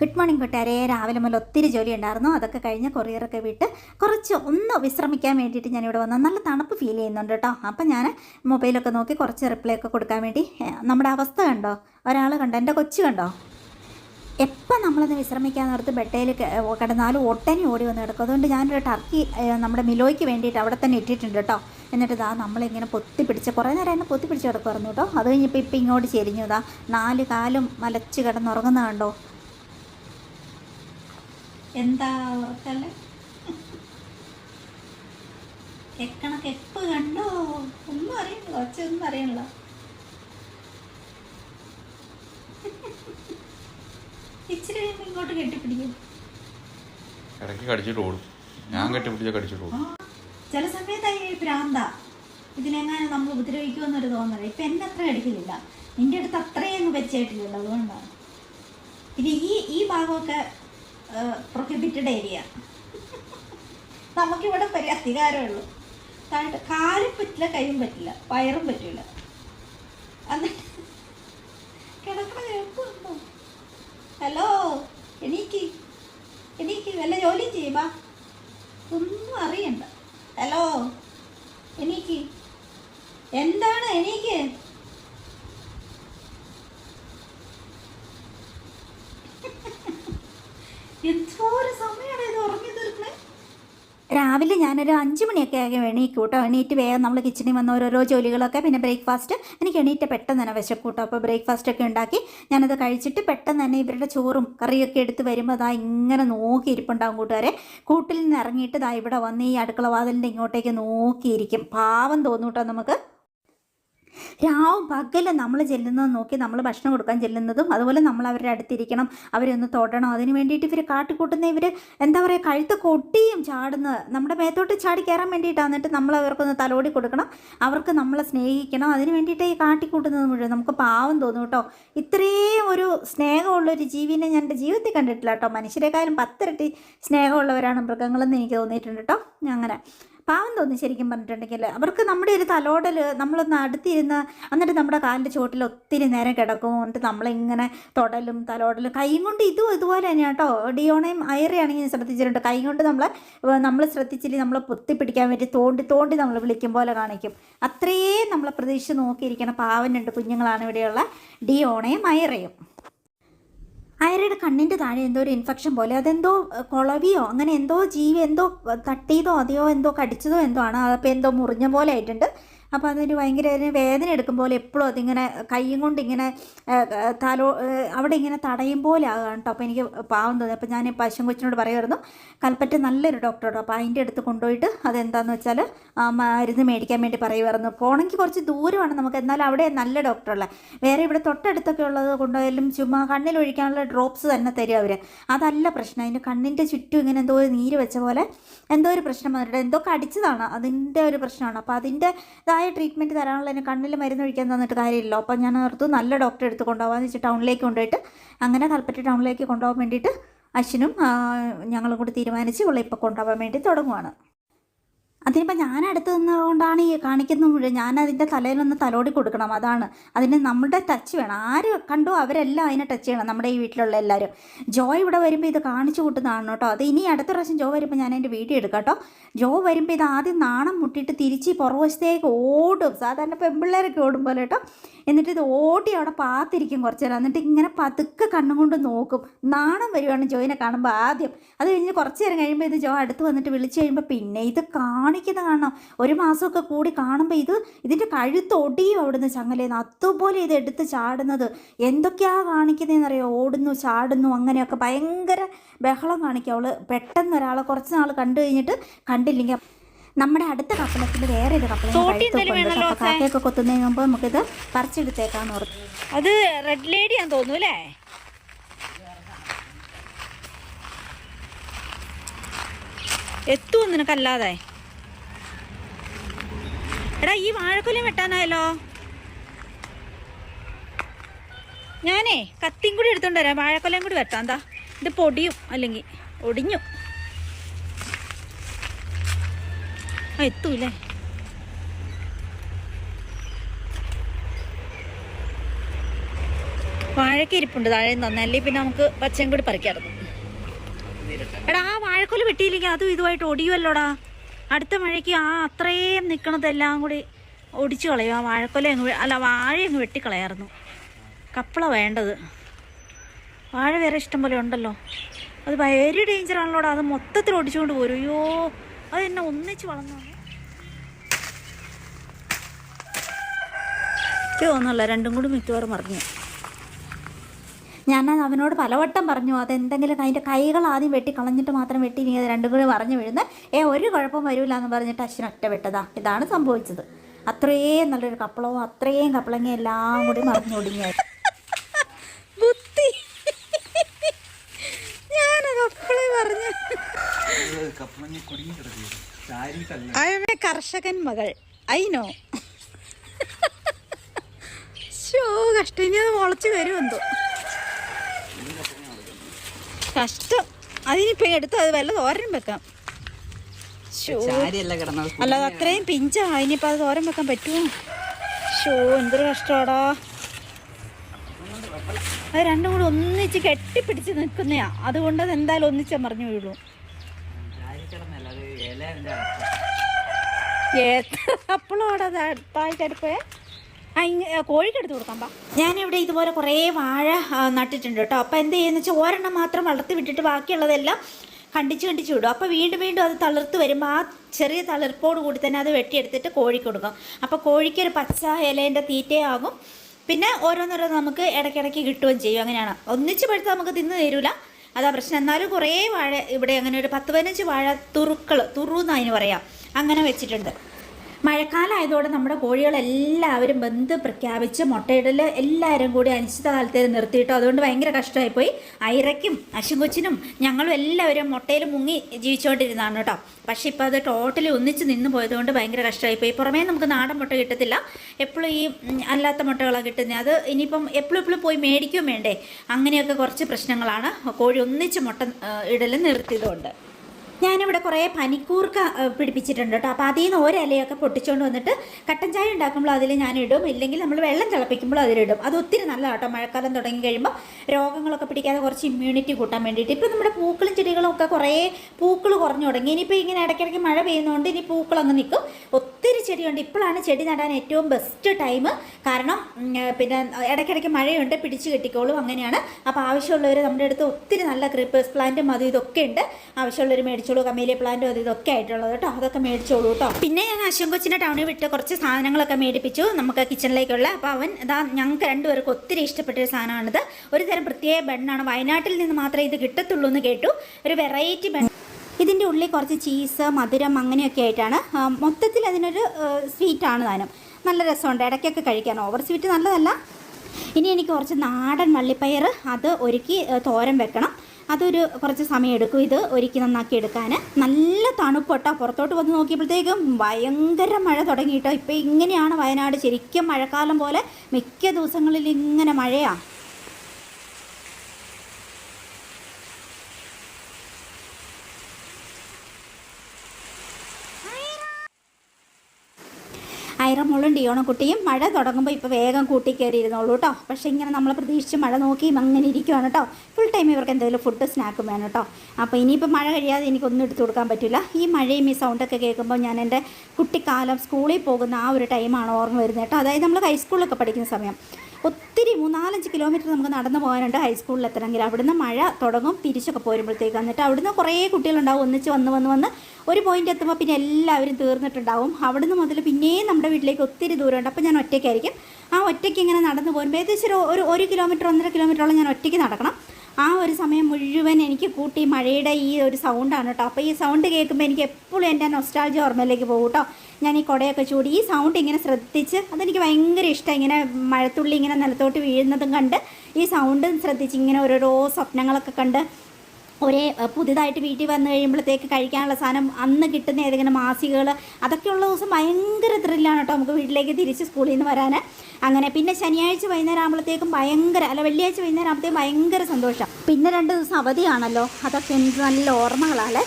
Good morning കൂട്ടുകാരെ രാവിലെ മുതൽ ഒത്തിരി ജോലി ഉണ്ടായിരുന്നു. അതൊക്കെ കഴിഞ്ഞ് കൊറിയറൊക്കെ വിട്ട് കുറച്ച് ഒന്ന് വിശ്രമിക്കാൻ വേണ്ടിയിട്ട് ഞാനിവിടെ വന്നു. നല്ല തണുപ്പ് ഫീൽ ചെയ്യുന്നുണ്ട് കേട്ടോ അപ്പം ഞാൻ മൊബൈലൊക്കെ നോക്കി കുറച്ച് റിപ്ലൈ ഒക്കെ കൊടുക്കാൻ വേണ്ടി നമ്മുടെ അവസ്ഥ കണ്ടോ? ഒരാൾ കണ്ടോ? എന്റെ കൊച്ചു കണ്ടോ? എപ്പം നമ്മളത് വിശ്രമിക്കാൻ നേരത്ത് ബെട്ടയിൽ കിടന്നാലും ഒട്ടനെ ഓടി വന്ന് കിടക്കും. അതുകൊണ്ട് ഞാനൊരു ടർക്കി നമ്മുടെ മിലോയ്ക്ക് വേണ്ടിയിട്ട് അവിടെ തന്നെ ഇട്ടിട്ടുണ്ട് കേട്ടോ എന്നിട്ട് ഇതാ നമ്മളിങ്ങനെ പൊത്തി പിടിച്ച് കുറേ നേരം എന്നെ പൊത്തി പിടിച്ച് കിടക്കുമായിരുന്നു കേട്ടോ അത് കഴിഞ്ഞപ്പോൾ ഇപ്പം ഇങ്ങോട്ട് ചെരിഞ്ഞു. ഇതാ നാല് കാലും മലച്ച് കിടന്നുറങ്ങുന്ന കണ്ടോ? എന്താ ഉറക്കല്ലേ കെക്കണക്ക് എപ്പ് കണ്ടോ? ഒന്നും അറിയണ്ട കുറച്ചൊന്നും അറിയണ്ട ഇച്ചിരി ഇങ്ങോട്ട് കെട്ടിപ്പിടിക്കും. ഇടയ്ക്ക് കടിച്ചിട്ട് ഓടും. ഞാൻ കെട്ടിപ്പിടിച്ച കടിച്ചിട്ട് ഓടും. ചില സമയത്തായി ഭ്രാന്ത. ഇതിനെങ്ങനെ നമ്മൾ ഉപദ്രവിക്കുമെന്നൊരു തോന്നല. ഇപ്പം എന്നെ അത്ര അടിക്കലില്ല നിന്റെ അടുത്ത് അത്രയും അങ്ങ് വെച്ചായിട്ടില്ല അതുകൊണ്ടാണ്. പിന്നെ ഈ ഈ ഭാഗമൊക്കെ പ്രൊഹിബിറ്റഡ് ഏരിയ നമുക്കിവിടെ വലിയ അധികാരമുള്ളൂ. താഴെ കാലും പറ്റില്ല കൈയും പറ്റില്ല വയറും പറ്റില്ല. എന്നിട്ട് കിടക്കണ കേൾക്കുന്നുണ്ടോ ഹലോ എനിക്ക് എനിക്ക് വല്ല ജോലിയും ചെയ്യുമ്പോ ഒന്നും അറിയണ്ട. ഹലോ എനിക്ക് എന്താണ് എനിക്ക് എന്തോരം സമയമാണ് ഇത് ഉറങ്ങി തീർക്കണേ രാവിലെ ഞാനൊരു അഞ്ച് മണിയൊക്കെ ആകെ എണീക്കും കേട്ടോ എണീറ്റ് വേഗം നമ്മൾ കിച്ചണിൽ വന്ന ഓരോരോ ജോലികളൊക്കെ പിന്നെ ബ്രേക്ക്ഫാസ്റ്റ് എനിക്ക് എണീറ്റ് പെട്ടെന്ന് തന്നെ വിശക്കൂട്ടോ അപ്പോൾ ബ്രേക്ക്ഫാസ്റ്റ് ഒക്കെ ഉണ്ടാക്കി ഞാനത് കഴിച്ചിട്ട് പെട്ടെന്ന് തന്നെ ഇവരുടെ ചോറും കറിയൊക്കെ എടുത്ത് വരുമ്പോൾ അതാ ഇങ്ങനെ നോക്കി ഇരിപ്പുണ്ടാവും കൂട്ടുകാരെ. കൂട്ടിൽ നിന്ന് ഇറങ്ങിയിട്ട് ഇതാ ഇവിടെ വന്ന് ഈ അടുക്കള വാതിലിന്റെ ഇങ്ങോട്ടേക്ക് നോക്കിയിരിക്കും. പാവം തോന്നൂട്ടോ നമുക്ക്. രാവും പകലും നമ്മൾ ചെല്ലുന്നത് നോക്കി നമ്മൾ ഭക്ഷണം കൊടുക്കാൻ ചെല്ലുന്നതും അതുപോലെ നമ്മൾ അവരുടെ അടുത്തിരിക്കണം അവരെ ഒന്ന് തൊടണം. അതിന് വേണ്ടിയിട്ട് ഇവർ കാട്ടിക്കൂട്ടുന്ന ഇവർ എന്താ പറയുക കഴുത്ത് കൊട്ടിയും ചാടുന്നത്. നമ്മുടെ മേത്തോട്ട് ചാടി കയറാൻ വേണ്ടിയിട്ടാണ്. എന്നിട്ട് നമ്മൾ അവർക്കൊന്ന് തലോടി കൊടുക്കണം. അവർക്ക് നമ്മളെ സ്നേഹിക്കണം. അതിന് വേണ്ടിയിട്ട് ഈ കാട്ടിക്കൂട്ടുന്നത് മുഴുവൻ നമുക്ക് പാവം തോന്നും കേട്ടോ. ഇത്രയും ഒരു സ്നേഹമുള്ളൊരു ജീവിനെ ഞാൻ എന്റെ ജീവിതത്തിൽ കണ്ടിട്ടില്ല കേട്ടോ. മനുഷ്യരെക്കാളും പത്തിരട്ടി സ്നേഹമുള്ളവരാണ് മൃഗങ്ങളെന്ന് എനിക്ക് തോന്നിയിട്ടുണ്ട് കേട്ടോ. അങ്ങനെ. പാവം തോന്നി ശരിക്കും പറഞ്ഞിട്ടുണ്ടെങ്കിൽ. അവർക്ക് നമ്മുടെ ഒരു തലോടൽ നമ്മളൊന്ന് അടുത്തിരുന്ന് എന്നിട്ട് നമ്മുടെ കാലിന്റെ ചുവട്ടിൽ ഒത്തിരി നേരം കിടക്കും. എന്നിട്ട് നമ്മളിങ്ങനെ തൊടലും തലോടലും കൈ കൊണ്ട് ഇതും ഇതുപോലെ തന്നെയാണ് കേട്ടോ. ഡിയോണയും അയറയാണെങ്കിൽ ഞാൻ ശ്രദ്ധിച്ചിട്ടുണ്ട്. കൈ കൊണ്ട് നമ്മളെ നമ്മൾ ശ്രദ്ധിച്ചില്ല നമ്മളെ പൊത്തിപ്പിടിക്കാൻ വേണ്ടി തോണ്ടി തോണ്ടി നമ്മൾ വിളിക്കും പോലെ കാണിക്കും. അത്രയേ നമ്മളെ പ്രതീക്ഷിച്ച് നോക്കിയിരിക്കുന്ന പാവൻ രണ്ട് കുഞ്ഞുങ്ങളാണ് ഇവിടെയുള്ള ഡിയോണയും അയറയും അയറയുടെ കണ്ണിന്റെ താഴെ എന്തോ ഒരു ഇൻഫെക്ഷൻ പോലെ അതെന്തോ കുളവിയോ അങ്ങനെ എന്തോ ജീവി എന്തോ തട്ടിയതോ അതെയോ എന്തോ കടിച്ചതോ എന്തോ ആണ്. അപ്പോൾ എന്തോ മുറിഞ്ഞ പോലെ ആയിട്ടുണ്ട്. അപ്പോൾ അതിന് ഭയങ്കര അതിന് വേദന എടുക്കും പോലെ എപ്പോഴും അതിങ്ങനെ കൈയും കൊണ്ട് ഇങ്ങനെ തലോ അവിടെ ഇങ്ങനെ തടയും പോലെ ആകാണ് കേട്ടോ അപ്പോൾ എനിക്ക് പാവം തോന്നി. അപ്പോൾ ഞാൻ പശു കൊച്ചിനോട് പറയുമായിരുന്നു കൽപ്പറ്റ നല്ലൊരു ഡോക്ടറോട്ടോ അപ്പോൾ അതിന്റെ അടുത്ത് കൊണ്ടുപോയിട്ട് അതെന്താണെന്ന് വെച്ചാൽ മരുന്ന് മേടിക്കാൻ വേണ്ടി പറയുമായിരുന്നു. പോകണമെങ്കിൽ കുറച്ച് ദൂരമാണ് നമുക്ക്. എന്നാൽ അവിടെ നല്ല ഡോക്ടറുള്ള വേറെ ഇവിടെ തൊട്ടടുത്തൊക്കെ ഉള്ളത് കൊണ്ടുപോയാലും ചുമ്മാ കണ്ണിൽ ഒഴിക്കാനുള്ള ഡ്രോപ്സ് തന്നെ തരും അവർ അതല്ല പ്രശ്നം. അതിന്റെ കണ്ണിന്റെ ചുറ്റും ഇങ്ങനെ എന്തോ നീര് വെച്ച പോലെ എന്തോ ഒരു പ്രശ്നം വന്നിട്ടുണ്ട്. എന്തോ കടിച്ചതാണ്. അതിന്റെ ഒരു പ്രശ്നമാണ്. അപ്പോൾ അതിന്റെതായ ട്രീറ്റ്മെന്റ് തരാനുള്ള കണ്ണിൽ മരുന്ന് ഒഴിക്കാൻ തന്നിട്ട് കാര്യമില്ല. അപ്പോൾ ഞാൻ ഓർത്തു നല്ല ഡോക്ടറെ എടുത്ത് കൊണ്ടുപോകാമെന്ന് വെച്ച് ടൗണിലേക്ക് കൊണ്ടുപോയിട്ട് അങ്ങനെ കൽപ്പറ്റ ടൗണിലേക്ക് കൊണ്ടുപോകാൻ വേണ്ടിയിട്ട് അശ്വിനും ഞങ്ങളും കൂടി തീരുമാനിച്ച് ഉള്ള ഇപ്പോൾ കൊണ്ടുപോകാൻ വേണ്ടി തുടങ്ങുവാണ്. അതിനിപ്പോൾ ഞാൻ അടുത്ത് നിന്നുകൊണ്ടാണ് ഈ കാണിക്കുന്നത് മുഴുവൻ. ഞാൻ അതിന്റെ തലയിലൊന്ന് തലോടി കൊടുക്കണം അതാണ്. അതിന് നമ്മുടെ ടച്ച് വേണം. ആര് കണ്ടോ അവരെല്ലാം അതിനെ ടച്ച് ചെയ്യണം നമ്മുടെ ഈ വീട്ടിലുള്ള എല്ലാവരും ജോ ഇവിടെ വരുമ്പോൾ ഇത് കാണിച്ചു കൂട്ടുന്നതാണ് കേട്ടോ. അത് ഇനി അടുത്ത പ്രാവശ്യം ജോ വരുമ്പോൾ ഞാൻ അതിന്റെ വീഡിയോ എടുക്കാം കേട്ടോ. ജോ വരുമ്പോൾ ഇത് ആദ്യം നാണം മുട്ടിയിട്ട് തിരിച്ച് പുറവശത്തേക്ക് ഓടും. സാധാരണ പെമ്പിള്ളേരൊക്കെ ഓടും പോലെ കേട്ടോ. എന്നിട്ട് ഇത് ഓടി അവിടെ പാത്തിരിക്കും കുറച്ച് നേരം എന്നിട്ട് ഇങ്ങനെ പതുക്കെ കണ്ണും കൊണ്ട് നോക്കും. നാണം വരുവാണ് ജോയിനെ കാണുമ്പോൾ ആദ്യം. അത് കഴിഞ്ഞ് കുറച്ച് നേരം കഴിയുമ്പോൾ ഇത് ജോ അടുത്ത് വന്നിട്ട് വിളിച്ചു കഴിയുമ്പോൾ പിന്നെ ഇത് കാണിക്കുന്ന കാണണം ഒരു മാസമൊക്കെ കൂടി കാണുമ്പോൾ ഇത് ഇതിന്റെ കഴുത്ത് ഒടിയും അവിടുന്ന് ചങ്ങലേന്ന് അതുപോലെ ഇത് എടുത്ത് ചാടുന്നത്. എന്തൊക്കെയാ കാണിക്കുന്നതെന്നറിയോ ഓടുന്നു ചാടുന്നു അങ്ങനെയൊക്കെ ഭയങ്കര ബഹളം കാണിക്കും അവൾ പെട്ടെന്ന് ഒരാളെ കുറച്ച് നാൾ കണ്ടു കഴിഞ്ഞിട്ട് കണ്ടില്ലെങ്കിൽ നമ്മുടെ അടുത്ത കപ്പലത്തിൽ വേറെ ഒരു കപ്പലൊക്കെ കാക്കയൊക്കെ കൊത്തുന്നതിന് മുമ്പ് നമുക്കിത് പറിച്ചെടുത്തേക്കാന്ന് ഓർത്തു. അത് റെഡ് ലേഡി ആണെന്ന് തോന്നുന്നു അല്ലേ? എത്തുമോ നിനക്കല്ലാതെ. എടാ ഈ വാഴക്കൊലയും വെട്ടാനായല്ലോ. ഞാനേ കത്തിയും കൂടി എടുത്തോണ്ട് വരാം. വാഴക്കൊലയും കൂടി വെട്ടാം. എന്താ ഇത് പൊടിയും അല്ലെങ്കിൽ ഒടിഞ്ഞു. ആ എത്തൂല്ലേ? വാഴയ്ക്ക് ഇരിപ്പുണ്ട്. താഴെ തന്നെ അല്ലെങ്കിൽ പിന്നെ നമുക്ക് പച്ചയും കൂടി പറിക്കാറുണ്ട് എടാ ആ വാഴക്കൊല വെട്ടിയില്ലെങ്കിൽ അതും ഇതുമായിട്ട് ഒടിയുമല്ലോടാ. അടുത്ത മഴയ്ക്ക് ആ അത്രയും നിൽക്കണതെല്ലാം കൂടി ഒടിച്ചു കളയും. ആ വാഴക്കൊല അങ്ങ് അല്ല വാഴ അങ്ങ് വെട്ടിക്കളയായിരുന്നു. കപ്പള വേണ്ടത്. വാഴ വേറെ ഇഷ്ടം പോലെ ഉണ്ടല്ലോ. അത് ഭയങ്കര ഡേഞ്ചർ ആണല്ലോ അത് മൊത്തത്തിൽ ഒടിച്ചുകൊണ്ട് പോരും. അയ്യോ അത് എന്നെ ഒന്നിച്ച് വളർന്നു തോന്നുന്നില്ല രണ്ടും കൂടി മിക്കവാറും മറിഞ്ഞു. ഞാൻ അവനോട് പലവട്ടം പറഞ്ഞു അതെന്തെങ്കിലും അതിന്റെ കൈകൾ ആദ്യം വെട്ടി കളഞ്ഞിട്ട് മാത്രം വെട്ടി നീ അത് രണ്ടും കൂടി പറഞ്ഞു വീഴുന്ന ഏ ഒരു കുഴപ്പം വരില്ല എന്ന് പറഞ്ഞിട്ട് അശ്വിൻ ഒറ്റ വെട്ടതാ ഇതാണ് സംഭവിച്ചത്. അത്രയും നല്ലൊരു കപ്പളവും അത്രയും കപ്പളങ്ങയും എല്ലാം കൂടി മറിഞ്ഞു ബുദ്ധി. ചാരിട്ടല്ല അയവേ കർഷകൻ മകൾ. ഐനോ ഷോ കഷ്ടം. ഇനി അത് മുളച്ച് വരുമെന്തോ കഷ്ടം. അതിനിപ്പോ എടുത്ത് അത് വല്ല തോരനും വെക്കാം. അല്ലാതെ അത്രയും പിഞ്ചാ. ഇനിയിപ്പോൾ അത് തോരൻ വെക്കാൻ പറ്റുമോ? ഷോ എന്തൊരു കഷ്ടമാടാ. അത് രണ്ടും കൂടെ ഒന്നിച്ച് കെട്ടിപ്പിടിച്ച് നിൽക്കുന്നയാ. അതുകൊണ്ട് അത് എന്തായാലും ഒന്നിച്ച് മറിഞ്ഞു വീഴും എത്ര അപ്പോഴാണ് താഴ്ത്തടുപ്പേ ആ കോഴിക്കെടുത്ത് കൊടുക്കാം പാ ഞാനിവിടെ ഇതുപോലെ കുറേ വാഴ നട്ടിട്ടുണ്ട് കേട്ടോ. അപ്പോൾ എന്ത് ചെയ്യുന്ന വെച്ചാൽ ഒരെണ്ണം മാത്രം വളർത്തി വിട്ടിട്ട് ബാക്കിയുള്ളതെല്ലാം കണ്ടിച്ച് കണ്ടിച്ച് വിടും. അപ്പോൾ വീണ്ടും വീണ്ടും അത് തളിർത്ത് വരുമ്പോൾ ആ ചെറിയ തളിർപ്പോട് കൂടി തന്നെ അത് വെട്ടിയെടുത്തിട്ട് കോഴിക്ക് കൊടുക്കും. അപ്പോൾ കോഴിക്കൊരു പച്ച ഇലേന്റെ തീറ്റയാകും. പിന്നെ ഓരോന്നോരോന്ന് നമുക്ക് ഇടയ്ക്കിടയ്ക്ക് കിട്ടുകയും ചെയ്യും. അങ്ങനെയാണ്. ഒന്നിച്ച് പഴുത്ത് നമുക്ക് തിന്ന് തരൂല. അതാ പ്രശ്നം. എന്നാലും കുറേ വാഴ ഇവിടെ അങ്ങനെ ഒരു പത്ത് പതിനഞ്ച് വാഴ തുറുക്കൾ തുറു എന്ന് അതിന് പറയാം. അങ്ങനെ വെച്ചിട്ടുണ്ട്. മഴക്കാലമായതോടെ നമ്മുടെ കോഴികളെല്ലാവരും ബന്ധു പ്രഖ്യാപിച്ച് മുട്ടയിടൽ എല്ലാവരും കൂടി അനിശ്ചിതകാലത്തേക്ക് നിർത്തിയിട്ടോ. അതുകൊണ്ട് ഭയങ്കര കഷ്ടമായിപ്പോയി. ഐറയ്ക്കും അശുകൊച്ചിനും ഞങ്ങളും എല്ലാവരും മുട്ടയിൽ മുങ്ങി ജീവിച്ചുകൊണ്ടിരുന്നതാണ് കേട്ടോ. പക്ഷേ ഇപ്പോൾ അത് ടോട്ടലി ഒന്നിച്ച് നിന്ന് പോയതുകൊണ്ട് ഭയങ്കര കഷ്ടമായിപ്പോയി. പുറമേ നമുക്ക് നാടൻ മുട്ട കിട്ടത്തില്ല. എപ്പോഴും ഈ അല്ലാത്ത മുട്ടകളാണ് കിട്ടുന്നത് അത് ഇനിയിപ്പം എപ്പോഴും എപ്പോഴും പോയി മേടിക്കുകയും വേണ്ടേ? അങ്ങനെയൊക്കെ കുറച്ച് പ്രശ്നങ്ങളാണ്. കോഴി ഒന്നിച്ച് മുട്ട ഇടൽ നിർത്തിയതുകൊണ്ട്. ഞാനിവിടെ കുറേ പനിക്കൂർക്ക പിടിപ്പിച്ചിട്ടുണ്ട് കേട്ടോ. അപ്പോൾ അതിൽ നിന്ന് ഒരലയൊക്കെ പൊട്ടിച്ചുകൊണ്ട് വന്നിട്ട് കട്ടൻ ചായ ഉണ്ടാക്കുമ്പോൾ അതിൽ ഞാൻ ഇടും ഇല്ലെങ്കിൽ നമ്മൾ വെള്ളം തിളപ്പിക്കുമ്പോൾ അതിലിടും. അത് ഒത്തിരി നല്ലതാണ് കേട്ടോ. മഴക്കാലം തുടങ്ങി കഴിയുമ്പോൾ രോഗങ്ങളൊക്കെ പിടിക്കാതെ കുറച്ച് ഇമ്മ്യൂണിറ്റി കൂട്ടാൻ വേണ്ടിയിട്ട്. ഇപ്പോൾ നമ്മുടെ പൂക്കളും ചെടികളും ഒക്കെ കുറേ പൂക്കൾ കുറഞ്ഞു തുടങ്ങി. ഇനിയിപ്പോൾ ഇങ്ങനെ ഇടയ്ക്കിടയ്ക്ക് മഴ പെയ്യുന്നതുകൊണ്ട് ഇനി പൂക്കൾ നിൽക്കും ഒത്തിരി ചെടിയുണ്ട്. ഇപ്പോഴാണ് ചെടി നടാൻ ഏറ്റവും ബെസ്റ്റ് ടൈം കാരണം പിന്നെ ഇടയ്ക്കിടയ്ക്ക് മഴയുണ്ട് പിടിച്ച് കെട്ടിക്കോളും അങ്ങനെയാണ്. അപ്പോൾ ആവശ്യമുള്ളവർ നമ്മുടെ അടുത്ത് ഒത്തിരി നല്ല ക്രിപ്പേഴ്സ് പ്ലാന്റും അതും ഇതൊക്കെ ഉണ്ട്. ആവശ്യമുള്ളവർ മേടിച്ചോളൂ കമേലിയ പ്ലാന്റും അത് ഇതൊക്കെ ആയിട്ടുള്ളത് കേട്ടോ. അതൊക്കെ മേടിച്ചോളൂ കേട്ടോ. പിന്നെ ഞാൻ അശ്വൻ കൊച്ചിനെ ടൗണിൽ വിട്ട് കുറച്ച് സാധനങ്ങളൊക്കെ മേടിപ്പിച്ചു നമുക്ക് കിച്ചണിലേക്കുള്ള. അപ്പോൾ അവൻ ഇതാ ഞങ്ങൾക്ക് രണ്ടുപേർക്ക് ഒത്തിരി ഇഷ്ടപ്പെട്ട ഒരു സാധനമാണിത്. ഒരു തരം പ്രത്യേക ബണ്ണാണ്. വയനാട്ടിൽ നിന്ന് മാത്രമേ ഇത് കിട്ടത്തുള്ളൂ എന്ന് കേട്ടു. ഒരു വെറൈറ്റി ബൺ ഇതിന്റെ ഉള്ളിൽ കുറച്ച് ചീസ് മധുരം അങ്ങനെയൊക്കെ ആയിട്ടാണ്. മൊത്തത്തിൽ അതിനൊരു സ്വീറ്റാണ് താനും നല്ല രസമുണ്ട്. ഇടയ്ക്കൊക്കെ കഴിക്കാൻ. ഓവർ സ്വീറ്റ് നല്ലതല്ല. ഇനി എനിക്ക് കുറച്ച് നാടൻ വള്ളിപ്പയർ അത് ഒരുക്കി തോരൻ വെക്കണം. അതൊരു കുറച്ച് സമയം എടുക്കും. ഇത് ഒരുക്കി നന്നാക്കി എടുക്കാൻ നല്ല തണുപ്പൊട്ട പുറത്തോട്ട് വന്ന് നോക്കിയപ്പോഴത്തേക്കും ഭയങ്കര മഴ തുടങ്ങിയിട്ടോ. ഇപ്പോൾ ഇങ്ങനെയാണ് വയനാട് ശരിക്കും മഴക്കാലം പോലെ മിക്ക ദിവസങ്ങളിൽ ഇങ്ങനെ മഴയാണ് ഐറമോളും ഡിയോണക്കുട്ടിയും മഴ തുടങ്ങുമ്പോൾ ഇപ്പോൾ വേഗം കൂട്ടി കയറിയിരുന്നുള്ളൂ കേട്ടോ പക്ഷേ ഇങ്ങനെ നമ്മൾ പ്രതീക്ഷിച്ച് മഴ നോക്കിയും അങ്ങനെ ഇരിക്കുവാണ് കേട്ടോ ഫുൾ ടൈം ഇവർക്ക് എന്തെങ്കിലും ഫുഡ് സ്നാക്കും വേണം കേട്ടോ അപ്പോൾ ഇനിയിപ്പോൾ മഴ കഴിയാതെ എനിക്കൊന്നും എടുത്തു കൊടുക്കാൻ പറ്റില്ല. ഈ മഴയും ഈ സൗണ്ടൊക്കെ കേൾക്കുമ്പോൾ ഞാൻ എന്റെ കുട്ടിക്കാലം സ്കൂളിൽ പോകുന്ന ആ ഒരു ടൈമാണ് ഓർമ്മ വരുന്നത് കേട്ടോ അതായത് നമ്മൾ ഹൈസ്കൂളിലൊക്കെ പഠിക്കുന്ന സമയം. ഒത്തിരി മൂന്നാലഞ്ച് കിലോമീറ്റർ നമുക്ക് നടന്നു പോകാനുണ്ട് ഹൈസ്കൂളിൽ എത്തണമെങ്കിൽ അവിടുന്ന് മഴ തുടങ്ങും തിരിച്ചൊക്കെ പോരുമ്പോഴത്തേക്ക്. എന്നിട്ട് അവിടുന്ന് കുറേ കുട്ടികളുണ്ടാവും ഒന്നിച്ച് വന്ന് വന്ന് വന്ന് ഒരു പോയിന്റ് എത്തുമ്പോൾ പിന്നെ എല്ലാവരും തീർന്നിട്ടുണ്ടാവും. അവിടുന്ന് മുതൽ പിന്നെയും നമ്മുടെ വീട്ടിലേക്ക് ഒത്തിരി ദൂരമുണ്ട്. അപ്പോൾ ഞാൻ ഒറ്റയ്ക്കായിരിക്കും. ആ ഒറ്റയ്ക്ക് ഇങ്ങനെ നടന്നു പോകുമ്പോൾ ഏകദേശം ഒരു ഒരു കിലോമീറ്റർ ഒന്നര കിലോമീറ്ററോളം ഞാൻ ഒറ്റയ്ക്ക് നടക്കണം. ആ ഒരു സമയം മുഴുവൻ എനിക്ക് കൂട്ടി മഴയുടെ ഈ ഒരു സൗണ്ടാണ് കേട്ടോ അപ്പോൾ ഈ സൗണ്ട് കേൾക്കുമ്പോൾ എനിക്ക് എപ്പോഴും എന്റെ നൊസ്റ്റാൾജി ഓർമ്മയിലേക്ക് പോകും കേട്ടോ ഞാൻ ഈ കുടയൊക്കെ ചൂടി ഈ സൗണ്ട് ഇങ്ങനെ ശ്രദ്ധിച്ച് അതെനിക്ക് ഭയങ്കര ഇഷ്ടം. ഇങ്ങനെ മഴത്തുള്ളി ഇങ്ങനെ നിലത്തോട്ട് വീഴുന്നതും കണ്ട് ഈ സൗണ്ട് ശ്രദ്ധിച്ച് ഇങ്ങനെ ഓരോരോ സ്വപ്നങ്ങളൊക്കെ കണ്ട് ഒരേ പുതിയതായിട്ട് വീട്ടിൽ വന്നു കഴിയുമ്പോഴത്തേക്ക് കഴിക്കാനുള്ള സാധനം അന്ന് കിട്ടുന്ന ഏതെങ്കിലും മാസികകൾ അതൊക്കെയുള്ള ദിവസം ഭയങ്കര ത്രില്ലാണ് കേട്ടോ നമുക്ക് വീട്ടിലേക്ക് തിരിച്ച് സ്കൂളിൽ നിന്ന് വരാൻ അങ്ങനെ പിന്നെ ശനിയാഴ്ച വൈകുന്നേരം ആകുമ്പോഴത്തേക്കും ഭയങ്കര അല്ല വെള്ളിയാഴ്ച വൈകുന്നേരം ആകുമ്പോഴത്തേക്കും ഭയങ്കര സന്തോഷം. പിന്നെ രണ്ട് ദിവസം അവധിയാണല്ലോ. അതൊക്കെ എന്ത് നല്ല ഓർമ്മകളാണ്.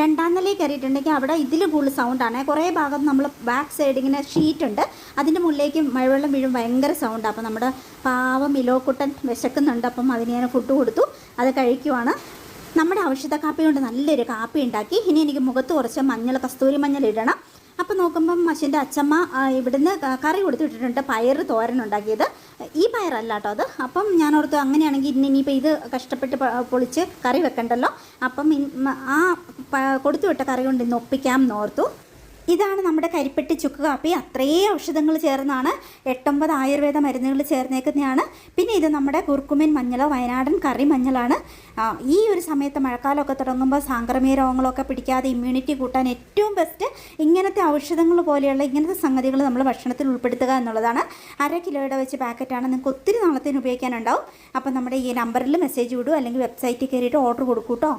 രണ്ടാം നിലയിൽ കയറിയിട്ടുണ്ടെങ്കിൽ അവിടെ ഇതിൽ കൂടുതൽ സൗണ്ടാണ് കുറേ ഭാഗം നമ്മൾ ബാക്ക് സൈഡ് ഇങ്ങനെ ഷീറ്റ് ഉണ്ട്. അതിന്റെ മുകളിലേക്ക് മഴവെള്ളം വീഴും ഭയങ്കര സൗണ്ടാണ് അപ്പോൾ നമ്മുടെ പാവം മിലോക്കുട്ടൻ വിശക്കുന്നുണ്ട്. അപ്പം അതിന് ഞാൻ ഫുഡ് കൊടുത്തു. അത് കഴിക്കുവാണ്. നമ്മുടെ ഔഷധ കാപ്പി കൊണ്ട് നല്ലൊരു കാപ്പി ഉണ്ടാക്കി. ഇനി എനിക്ക് മുഖത്ത് കുറച്ച് മഞ്ഞൾ കസ്തൂരി മഞ്ഞൾ ഇടണം. അപ്പോൾ നോക്കുമ്പം മശിന്റെ അച്ചമ്മ ആ, ഇവിടുന്ന് കറി കൊടുത്തിട്ടിട്ടുണ്ട് പയർ തോരൻ ഉണ്ടാക്കിയത്. ഈ പയറല്ല കേട്ടോ അത്. അപ്പം ഞാൻ ഓർത്തു അങ്ങനെയാണെങ്കിൽ ഇന്ന് ഇനിയിപ്പോൾ ഇത് കഷ്ടപ്പെട്ട് പൊളിച്ച് കറി വെക്കണ്ടല്ലോ. അപ്പം ആ കൊടുത്തു വിട്ട കറി കൊണ്ട് ഇന്ന് ഒപ്പിക്കാം എന്നോർത്തു ഇതാണ് നമ്മുടെ കരിപ്പെട്ടി ചുക്ക് കാപ്പി. അത്രയും ഔഷധങ്ങൾ ചേർന്നാണ് എട്ടൊമ്പത് ആയുർവേദ മരുന്നുകൾ ചേർന്നേക്കുന്നതാണ്. പിന്നെ ഇത് നമ്മുടെ കുർക്കുമിൻ മഞ്ഞളോ വയനാടൻ കറി മഞ്ഞളാണ്. ഈ ഒരു സമയത്ത് മഴക്കാലമൊക്കെ തുടങ്ങുമ്പോൾ സാംക്രമിക രോഗങ്ങളൊക്കെ പിടിക്കാതെ ഇമ്മ്യൂണിറ്റി കൂട്ടാൻ ഏറ്റവും ബെസ്റ്റ് ഇങ്ങനത്തെ ഔഷധങ്ങൾ പോലെയുള്ള ഇങ്ങനത്തെ സംഗതികൾ നമ്മൾ ഭക്ഷണത്തിൽ ഉൾപ്പെടുത്തുക എന്നുള്ളതാണ്. അര കിലോയുടെ വെച്ച് പാക്കറ്റാണ് നിങ്ങൾക്ക് ഒത്തിരി നാളത്തിന് ഉപയോഗിക്കാനുണ്ടാവും. അപ്പോൾ നമ്മുടെ ഈ നമ്പറിൽ മെസ്സേജ് വിടും അല്ലെങ്കിൽ വെബ്സൈറ്റിൽ കയറിയിട്ട് ഓർഡർ കൊടുക്കൂട്ടോ